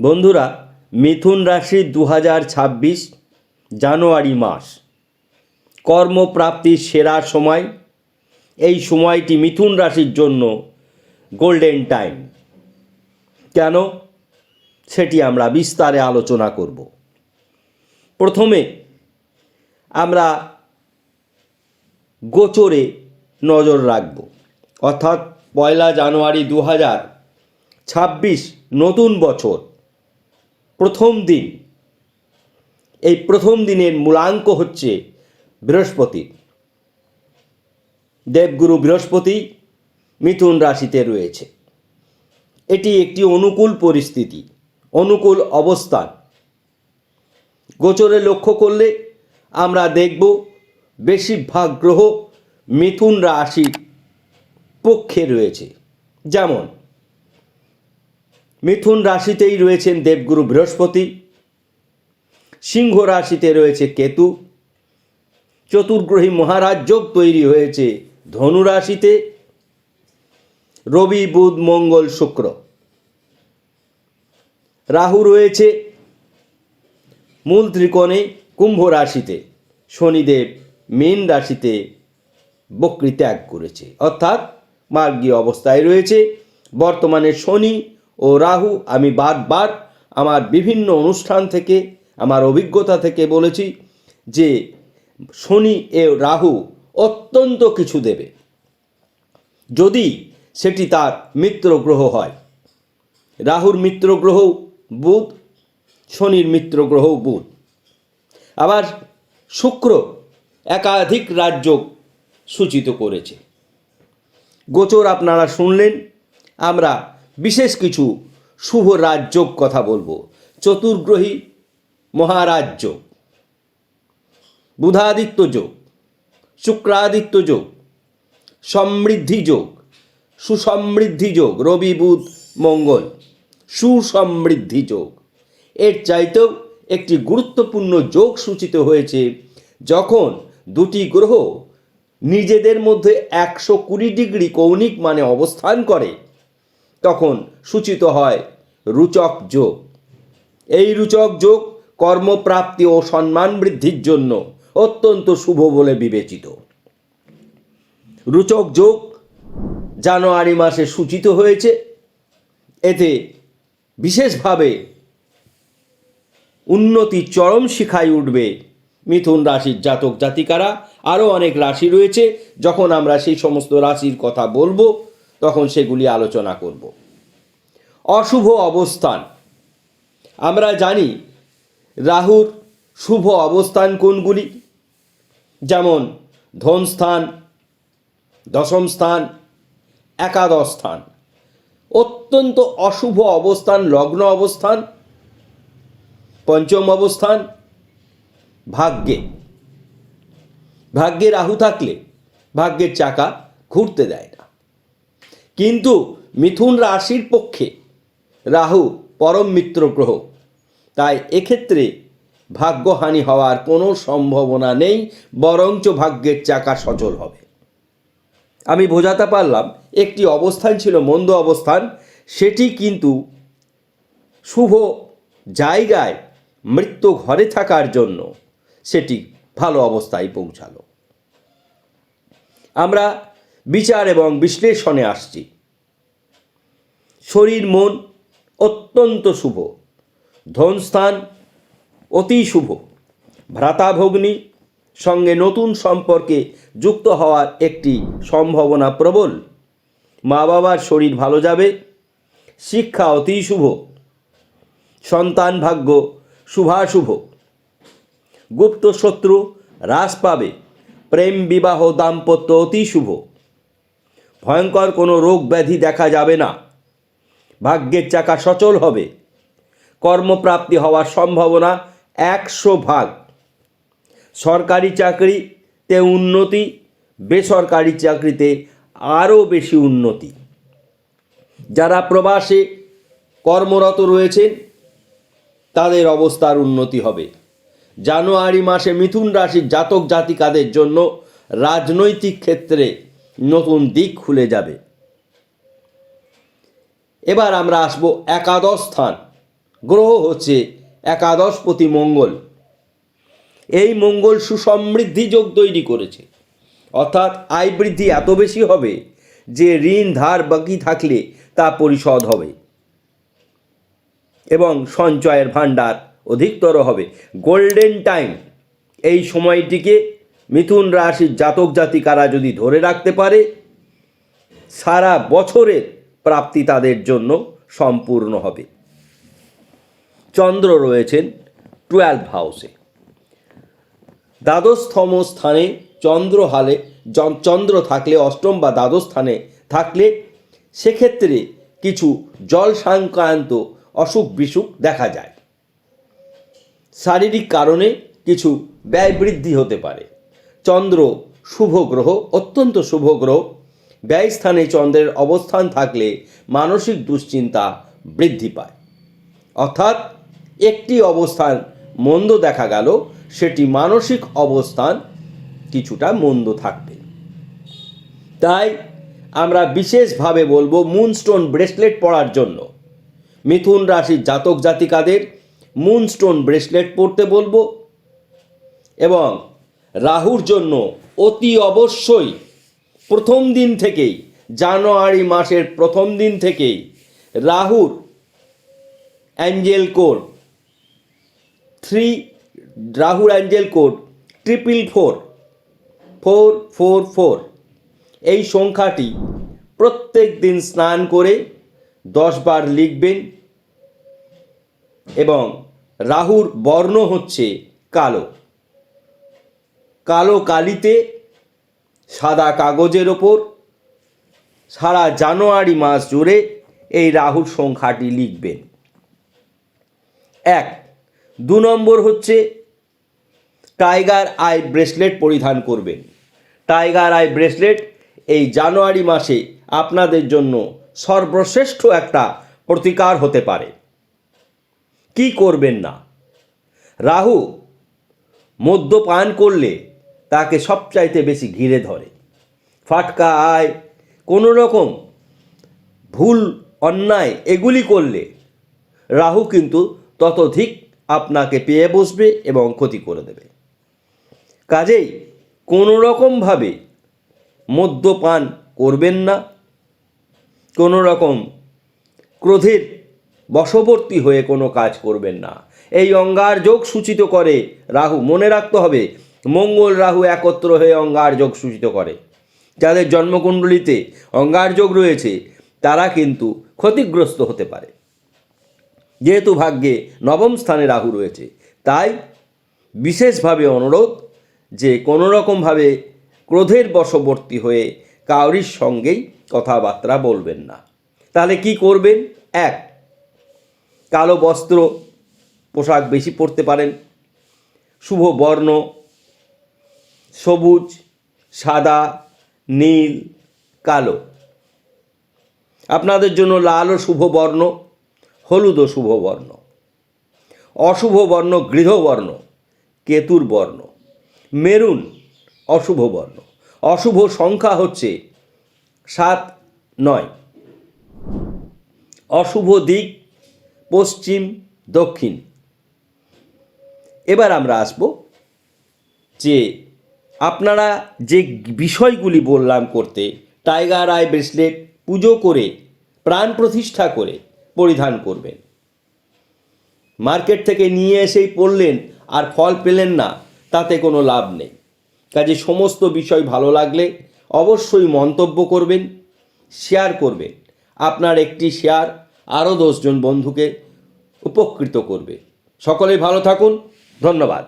বন্ধুরা, মিথুন রাশি দু হাজার ছাব্বিশ, জানুয়ারি মাস। কর্মপ্রাপ্তির সেরা সময়। এই সময়টি মিথুন রাশির জন্য গোল্ডেন টাইম। কেন? সেটি আমরা বিস্তারে আলোচনা করব। প্রথমে, আমরা গোচরে নজর রাখব। অর্থাৎ পয়লা জানুয়ারি দু ছাব্বিশ, নতুন বছর। প্রথম দিন। এই প্রথম দিনের মূলাঙ্ক হচ্ছে বৃহস্পতি। দেবগুরু বৃহস্পতি মিথুন রাশিতে রয়েছে। এটি একটি অনুকূল পরিস্থিতি, অনুকূল অবস্থান। গোচরে লক্ষ্য করলে আমরা দেখব বেশিরভাগ গ্রহ মিথুন রাশির পক্ষে রয়েছে। যেমন মিথুন রাশিতেই রয়েছেন দেবগুরু বৃহস্পতি, সিংহ রাশিতে রয়েছে কেতু, চতুর্গ্রহী মহারাজ যোগ তৈরি হয়েছে ধনু রাশিতে, রবি, বুধ, মঙ্গল, শুক্র। রাহু রয়েছে মূল ত্রিকোণে কুম্ভ রাশিতে, শনিদেব মীন রাশিতে বক্রি ত্যাগ করেছে। অর্থাৎ মার্গীয় অবস্থায় রয়েছে, বর্তমানে শনি ও রাহু, আমি বারবার আমার বিভিন্ন অনুষ্ঠান থেকে, আমার অভিজ্ঞতা থেকে বলেছি যে শনি এ রাহু অত্যন্ত কিছু দেবে। যদি সেটি তার মিত্র গ্রহ হয়, রাহুর মিত্র গ্রহ বুধ, শনির মিত্র গ্রহ বুধ। আবার শুক্র একাধিক রাজ্য সূচিত করেছে। গোচর আপনারা শুনলেন, আমরা বিশেষ কিছু শুভ রাজযোগ কথা বলব। চতুর্গ্রহী মহারাজ্য। বুধাদিত্য যোগ। শুক্রাদিত্য যোগ। সমৃদ্ধি যোগ। সুসমৃদ্ধি যোগ। রবি, বুধ, মঙ্গল। সুসমৃদ্ধি যোগ। এর চাইতেও একটি গুরুত্বপূর্ণ যোগ সূচিত হয়েছে, যখন দুটি গ্রহ নিজেদের মধ্যে একশো কুড়ি ডিগ্রি কৌণিক মানে অবস্থান করে। তখন সূচিত হয়, রুচক যোগ। এই রুচক যোগ কর্মপ্রাপ্তি ও সম্মান বৃদ্ধির জন্য অত্যন্ত শুভ বলে বিবেচিত। রুচক যোগ জানুয়ারি মাসে সূচিত হয়েছে। এতে বিশেষভাবে উন্নতি চরম শিখায় উঠবে মিথুন রাশির জাতক জাতিকারা। আরও অনেক রাশি রয়েছে, যখন আমরা সেই সমস্ত রাশির কথা বলব। তখন সেগুলি আলোচনা করব। অশুভ অবস্থান। আমরা জানি রাহুর শুভ অবস্থান কোনগুলি? যেমন ধনস্থান দশম স্থান, একাদশ স্থান। অত্যন্ত অশুভ অবস্থান লগ্ন অবস্থান, পঞ্চম অবস্থান, ভাগ্যে। ভাগ্যে রাহু থাকলে ভাগ্যের চাকা ঘুরতে দেয়। কিন্তু মিথুন রাশির পক্ষে রাহু পরম মিত্র গ্রহ। তাই এক্ষেত্রে ভাগ্যহানি হওয়ার কোনো সম্ভাবনা নেই, বরঞ্চ ভাগ্যের চাকা সচল হবে। আমি বোঝাতে পারলাম, একটি অবস্থান ছিল মন্দ অবস্থান, সেটি কিন্তু শুভ জায়গায় মৃত্যু ঘরে থাকার জন্য সেটি ভালো অবস্থায় পৌঁছালো। আমরা বিচার এবং বিশ্লেষণে আসছি। শরীর, মন অত্যন্ত শুভ। ধনস্থান অতি শুভ। ভ্রাতাভগ্নী সঙ্গে নতুন সম্পর্কে যুক্ত হওয়ার একটি সম্ভাবনা প্রবল। মা বাবার শরীর ভালো যাবে, শিক্ষা অতি শুভ, সন্তান ভাগ্য শুভাশুভ। গুপ্ত শত্রু হ্রাস পাবে, প্রেম বিবাহ দাম্পত্য অতি শুভ। ভয়ঙ্কর কোনো রোগ ব্যাধি দেখা যাবে না। ভাগ্যের চাকা সচল হবে। কর্মপ্রাপ্তি হওয়ার সম্ভাবনা একশো ভাগ। সরকারি চাকরিতে উন্নতি, বেসরকারি চাকরিতে আরও বেশি উন্নতি। যারা প্রবাসে কর্মরত রয়েছেন, তাদের অবস্থার উন্নতি হবে। জানুয়ারি মাসে মিথুন রাশির জাতক জাতিকাদের জন্য রাজনৈতিক ক্ষেত্রে নতুন দিক খুলে যাবে। এবার আমরা আসব একাদশ স্থান। গ্রহ হচ্ছে একাদশপতি মঙ্গল। এই মঙ্গল সুসমৃদ্ধি যোগ তৈরি করেছে। অর্থাৎ আয় বৃদ্ধি এত বেশি হবে যে ঋণ ধার বাকি থাকলে তা পরিশোধ হবে। এবং সঞ্চয়ের ভাণ্ডার অধিকতর হবে। গোল্ডেন টাইম, এই সময়টিকে মিথুন রাশির জাতক জাতিকারা যদি ধরে রাখতে পারে, সারা বছরের প্রাপ্তি তাদের জন্য সম্পূর্ণ হবে। চন্দ্র রয়েছেন টুয়েলভ হাউসে দ্বাদশতম স্থানে চন্দ্র হালে চন্দ্র থাকলে, অষ্টম বা দ্বাদশ স্থানে থাকলে সেক্ষেত্রে কিছু জল সংক্রান্ত অসুখ বিসুখ দেখা যায়। শারীরিক কারণে কিছু ব্যয় বৃদ্ধি হতে পারে। চন্দ্র শুভ গ্রহ, অত্যন্ত শুভ গ্রহ ব্যয় স্থানে চন্দ্রের অবস্থান থাকলে মানসিক দুশ্চিন্তা বৃদ্ধি পায়। অর্থাৎ একটি অবস্থান মন্দ দেখা গেল, সেটি মানসিক অবস্থান কিছুটা মন্দ থাকবে। তাই আমরা বিশেষভাবে বলব মুনস্টোন ব্রেসলেট পরার জন্য। মিথুন রাশির জাতক জাতিকাদের মুনস্টোন ব্রেসলেট পরতে বলব এবং রাহুর জন্য অতি অবশ্যই প্রথম দিন থেকেই, জানুয়ারি মাসের প্রথম দিন থেকেই, রাহুর অ্যাঞ্জেল কোড থ্রি, রাহুর angel code triple four four four four. এই সংখ্যাটি প্রত্যেক দিন স্নান করে দশ বার লিখবেন এবং রাহুর বর্ণ হচ্ছে কালো। কালো কালিতে সাদা কাগজের ওপর সারা জানুয়ারি মাস জুড়ে এই রাহুর সংখ্যাটি লিখবেন। এক, দু নম্বর হচ্ছে টাইগার আই ব্রেসলেট পরিধান করবেন। টাইগার আই ব্রেসলেট এই জানুয়ারি মাসে আপনাদের জন্য সর্বশ্রেষ্ঠ একটা প্রতিকার হতে পারে। কি করবেন না? রাহু, মদ্যপান করলে তাকে সবচাইতে বেশি ঘিরে ধরে। ফাটকা আয় কোনো রকম ভুল, অন্যায় এগুলি করলে রাহু কিন্তু ততোধিক আপনাকে পেয়ে বসবে এবং ক্ষতি করে দেবে। কাজেই কোনো রকমভাবে মদ্যপান করবেন না। কোনো রকম ক্রোধের বশবর্তী হয়ে কোনো কাজ করবেন না। এই অঙ্গার যোগ সূচিত করে রাহু মনে রাখতে হবে মঙ্গল রাহু একত্র হয়ে অঙ্গার যোগ সূচিত করে। যাদের জন্মকুণ্ডলিতে অঙ্গার যোগ রয়েছে, তারা কিন্তু ক্ষতিগ্রস্ত হতে পারে। যেহেতু ভাগ্যে নবম স্থানে রাহু রয়েছে, তাই বিশেষভাবে অনুরোধ যে কোনো রকমভাবে ক্রোধের বশবর্তী হয়ে কাউরির সঙ্গেই কথাবার্তা বলবেন না। তাহলে কি করবেন? এক, কালো বস্ত্র, পোশাক বেশি পরতে পারেন। শুভ বর্ণ সবুজ, সাদা, নীল, কালো। আপনাদের জন্য লাল ও শুভ বর্ণ, হলুদ ও শুভ বর্ণ, অশুভ বর্ণ গৃহবর্ণ কেতুর বর্ণ, মেরুন অশুভ বর্ণ। অশুভ সংখ্যা হচ্ছে সাত, নয়। অশুভ দিক পশ্চিম, দক্ষিণ। এবার আমরা আসব যে আপনারা যে বিষয়গুলি বললাম করতে, টাইগার আই ব্রেসলেট পুজো করে, প্রাণ প্রতিষ্ঠা করে পরিধান করবেন। মার্কেট থেকে নিয়ে এসেই পড়লেন আর ফল পেলেন না, তাতে কোনো লাভ নেই। কাজে সমস্ত বিষয় ভালো লাগলে অবশ্যই মন্তব্য করবেন শেয়ার করবেন। আপনার একটি শেয়ার আরও দশজন বন্ধুকে উপকৃত করবে। সকলেই ভালো থাকুন, ধন্যবাদ।